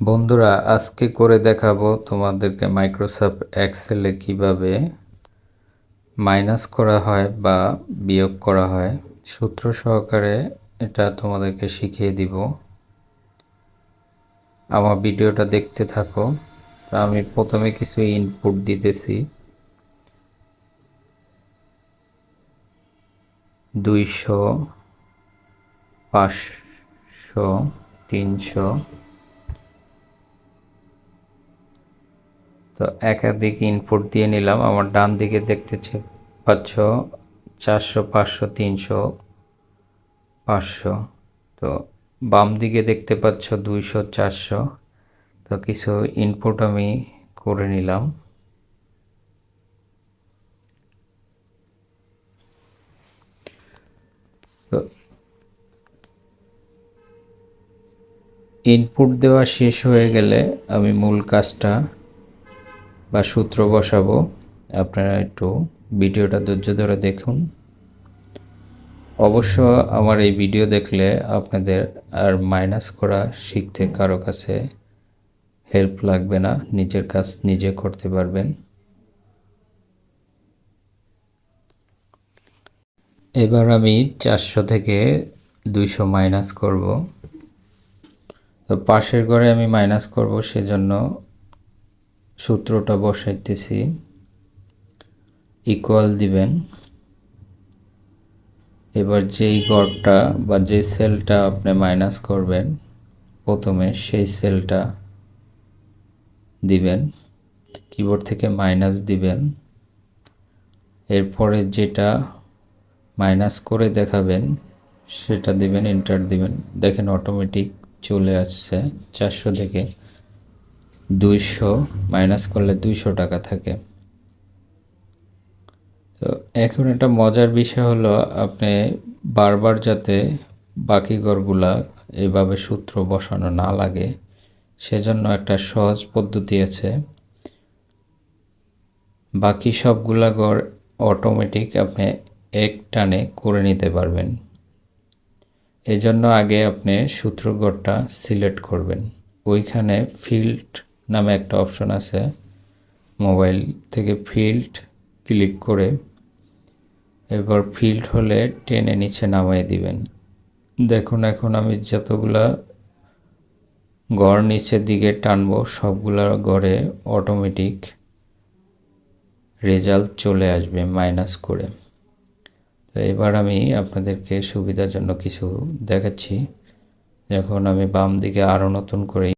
বন্ধুরা, আজকে করে দেখাবো তোমাদেরকে মাইক্রোসফট এক্সেলে কীভাবে মাইনাস করা হয় বা বিয়োগ করা হয়। সূত্র সহকারে এটা তোমাদেরকে শিখিয়ে দিব। আমার ভিডিওটা দেখতে থাকো। আমি প্রথমে কিছু ইনপুট দিতেছি। দুইশো, পাঁচশো, তিনশো তো একাধিক ইনপুট দিয়ে নিলাম। আমার ডান দিকে দেখতে পাচ্ছ চারশো, পাঁচশো, তিনশো, পাঁচশো। তো বাম দিকে দেখতে পাচ্ছ দুইশো, চারশো। তো কিছু ইনপুট আমি করে নিলাম। তো ইনপুট দেওয়া শেষ হয়ে গেলে আমি মূল কাজটা বা সূত্র বসাবো। আপনারা একটু ভিডিওটা ধৈর্য ধরে দেখুন। অবশ্য আমার এই ভিডিও দেখলে আপনাদের আর মাইনাস করা শিখতে কারও কাছে হেল্প লাগবে না, নিজের কাজ নিজে করতে পারবেন। এবার আমি চারশো থেকে দুইশো মাইনাস করব। তো পাশের ঘরে আমি মাইনাস করব, সেজন্য সূত্রটা বসাইতেছি। ইকুয়াল দিবেন। এবার যেই গড়টা বা যে সেলটা আপনি মাইনাস করবেন, প্রথমে সেই সেলটা দিবেন। কিবোর্ড থেকে মাইনাস দিবেন। এরপরে যেটা মাইনাস করে দেখাবেন, সেটা দিবেন এন্টার দিবেন। দেখেন অটোমেটিক চলে আসছে চারশো থেকে। দুইশো মাইনাস করলে দুইশো টাকা থাকে। তো এখন একটা মজার বিষয় হলো, আপনি বারবার যাতে বাকি ঘরগুলা এভাবে সূত্র বসানো না লাগে, সেজন্য একটা সহজ পদ্ধতি আছে। বাকি সবগুলা ঘর অটোমেটিক আপনি এক টানে করে নিতে পারবেন। এজন্য আগে আপনি সূত্র ঘরটা সিলেক্ট করবেন। ওইখানে ফিল্ড নামে একটা অপশন আছে। মোবাইল থেকে ফিল্ড ক্লিক করে এবার ফিল্ড হলে টেনে নিচে নামাই দিবেন। দেখুন, এখন আমি যতগুলা গড় নিচের দিকে টানবো, সবগুলা গড়ে অটোমেটিক রেজাল্ট চলে আসবে মাইনাস করে। তো এবার আমি আপনাদেরকে সুবিধার জন্য কিছু দেখাচ্ছি। যখন আমি বাম দিকে আরও নতুন করে